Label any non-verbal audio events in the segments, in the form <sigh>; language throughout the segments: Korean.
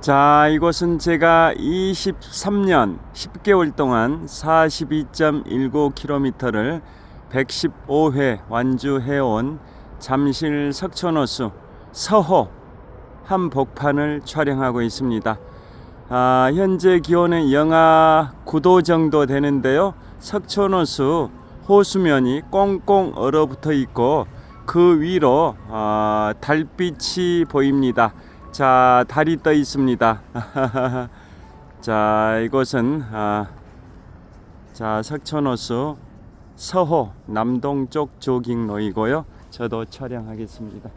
자, 이곳은 제가 23년 10개월 동안 42.19km를 115회 완주해온 잠실 석촌호수 서호 한복판을 촬영하고 있습니다. 아, 현재 기온은 영하 9도 정도 되는데요. 석촌호수 호수면이 꽁꽁 얼어붙어 있고 그 위로 아, 달빛이 보입니다. 자, 달이 떠 있습니다. <laughs> 자, 이곳은 아, 자 석촌호수 서호 남동쪽 조깅로이고요. 저도 촬영하겠습니다.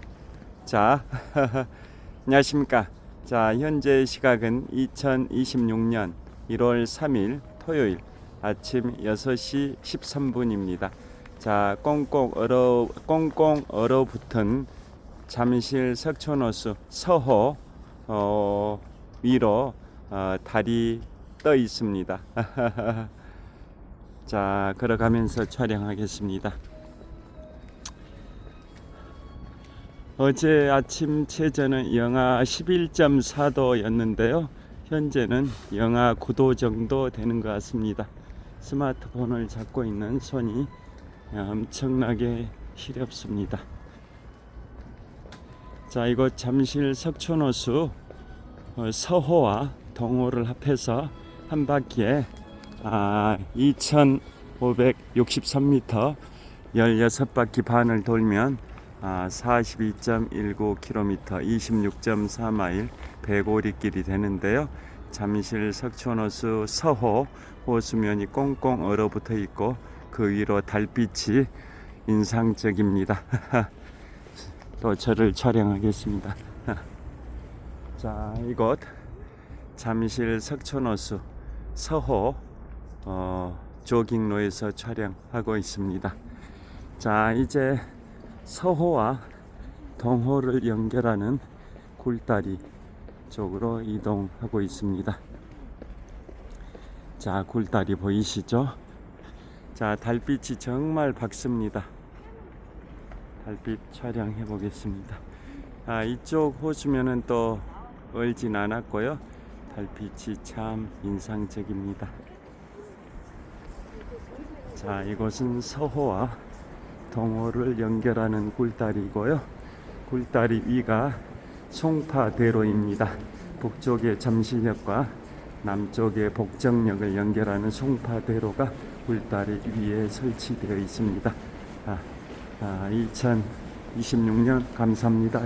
자, <laughs> 안녕하십니까. 자, 현재 시각은 2026년 1월 3일 토요일 아침 6시 13분입니다. 자, 꽁꽁 얼어 꽁꽁 얼어붙은 잠실 석촌호수 서호 어, 위로 어, 달이 떠 있습니다. <laughs> 자, 걸어가면서 촬영하겠습니다. 어제 아침 최저는 영하 11.4도였는데요. 현재는 영하 9도 정도 되는 것 같습니다. 스마트폰을 잡고 있는 손이 엄청나게 시렵습니다. 자, 이곳 잠실 석촌호수 어, 서호와 동호를 합해서 한 바퀴에 아, 2,563m 16바퀴 반을 돌면 아, 42.19km 26.4마일 배고리길이 되는데요. 잠실 석촌호수 서호 호수면이 꽁꽁 얼어붙어 있고 그 위로 달빛이 인상적입니다. <laughs> 또 저를 촬영하겠습니다. <laughs> 자, 이곳 잠실 석촌호수 서호 어, 조깅로에서 촬영하고 있습니다. 자, 이제 서호와 동호를 연결하는 굴다리 쪽으로 이동하고 있습니다. 자, 굴다리 보이시죠? 자, 달빛이 정말 밝습니다. 달빛 촬영해 보겠습니다. 아, 이쪽 호수면은 또 얼진 않았고요. 달빛이 참 인상적입니다. 자, 이곳은 서호와 동호를 연결하는 굴다리고요. 굴다리 위가 송파대로입니다. 북쪽의 잠실역과 남쪽의 복정역을 연결하는 송파대로가 굴다리 위에 설치되어 있습니다. 아, 아, 2026년 감사합니다.